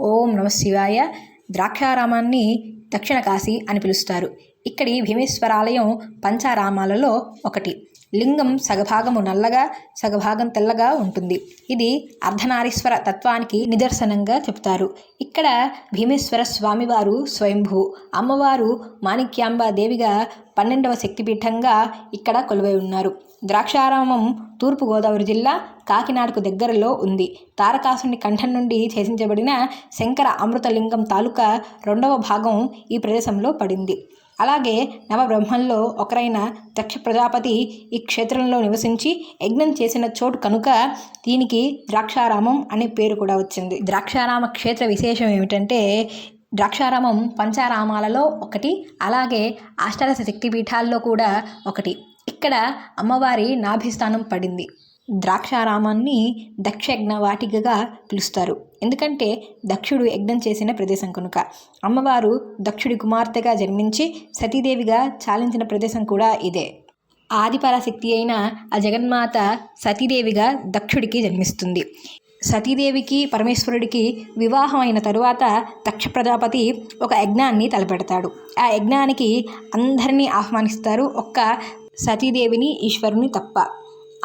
ఓం నమ శివాయ. ద్రాక్షారామాన్ని దక్షిణ కాశీ అని పిలుస్తారు. ఇక్కడి భీమేశ్వరాలయం పంచారామాలలో ఒకటి. లింగం సగభాగము నల్లగా సగభాగం తెల్లగా ఉంటుంది. ఇది అర్ధనారీశ్వర తత్వానికి నిదర్శనంగా చెప్తారు. ఇక్కడ భీమేశ్వర స్వామివారు స్వయంభూ. అమ్మవారు మాణిక్యాంబ దేవిగా పన్నెండవ శక్తిపీఠంగా ఇక్కడ కొలువై ఉన్నారు. ద్రాక్షారామం తూర్పుగోదావరి జిల్లా కాకినాడకు దగ్గరలో ఉంది. తారకాసుని కంఠం నుండి చేసించబడిన శంకర అమృతలింగం తాలూకా రెండవ భాగం ఈ ప్రదేశంలో పడింది. అలాగే నవబ్రహ్మంలో ఒకరైన దక్ష ప్రజాపతి ఈ క్షేత్రంలో నివసించి యజ్ఞం చేసిన చోటు కనుక దీనికి ద్రాక్షారామం అనే పేరు కూడా వచ్చింది. ద్రాక్షారామ క్షేత్ర విశేషం ఏమిటంటే ద్రాక్షారామం పంచారామాలలో ఒకటి అలాగే అష్టాదశ శక్తిపీఠాల్లో కూడా ఒకటి. ఇక్కడ అమ్మవారి నాభిస్థానం పడింది. ద్రాక్షారామాన్ని దక్షయజ్ఞ వాటికగా పిలుస్తారు. ఎందుకంటే దక్షుడు యజ్ఞం చేసిన ప్రదేశం కనుక. అమ్మవారు దక్షుడి కుమార్తెగా జన్మించి సతీదేవిగా చాలించిన ప్రదేశం కూడా ఇదే. ఆదిపరాశక్తి అయిన ఆ జగన్మాత సతీదేవిగా దక్షుడికి జన్మిస్తుంది. సతీదేవికి పరమేశ్వరుడికి వివాహం అయిన తరువాత దక్ష ప్రజాపతి ఒక యజ్ఞాన్ని తలపెడతాడు. ఆ యజ్ఞానికి అందరినీ ఆహ్వానిస్తారు ఒక్క సతీదేవిని ఈశ్వరుని తప్ప.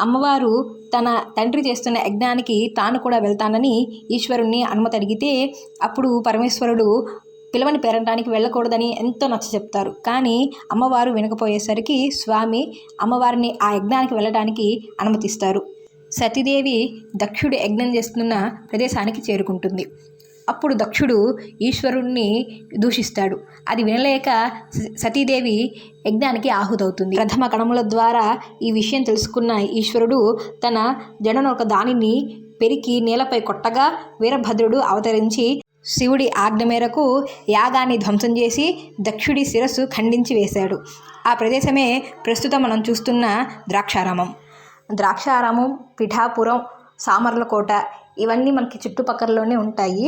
అమ్మవారు తన తండ్రి చేస్తున్న యజ్ఞానికి తాను కూడా వెళ్తానని ఈశ్వరుణ్ణి అనుమతి అడిగితే అప్పుడు పరమేశ్వరుడు పిలవని పేరంటానికి వెళ్ళకూడదని ఎంతో నచ్చ చెప్తారు. కానీ అమ్మవారు వినకపోయేసరికి స్వామి అమ్మవారిని ఆ యజ్ఞానికి వెళ్ళడానికి అనుమతిస్తారు. సతీదేవి దక్షుడు యజ్ఞం చేస్తున్న ప్రదేశానికి చేరుకుంటుంది. అప్పుడు దక్షుడు ఈశ్వరుణ్ణి దూషిస్తాడు. అది వినలేక సతీదేవి యజ్ఞానికి ఆహుతవుతుంది. ప్రథమ కణముల ద్వారా ఈ విషయం తెలుసుకున్న ఈశ్వరుడు తన జడను ఒక దానిని పెరికి నేలపై కొట్టగా వీరభద్రుడు అవతరించి శివుడి ఆజ్ఞ మేరకు యాగాన్ని ధ్వంసం చేసి దక్షుడి శిరస్సు ఖండించి వేశాడు. ఆ ప్రదేశమే ప్రస్తుతం మనం చూస్తున్న ద్రాక్షారామం. ద్రాక్షారామం పిఠాపురం సామర్లకోట ఇవన్నీ మనకి చుట్టుపక్కలలోనే ఉంటాయి.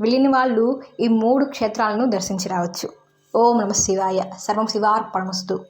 వెళ్ళిన వాళ్ళు ఈ మూడు క్షేత్రాలను దర్శించి రావచ్చు. ఓం నమ శివాయ. సర్వం శివార్పణమస్తు.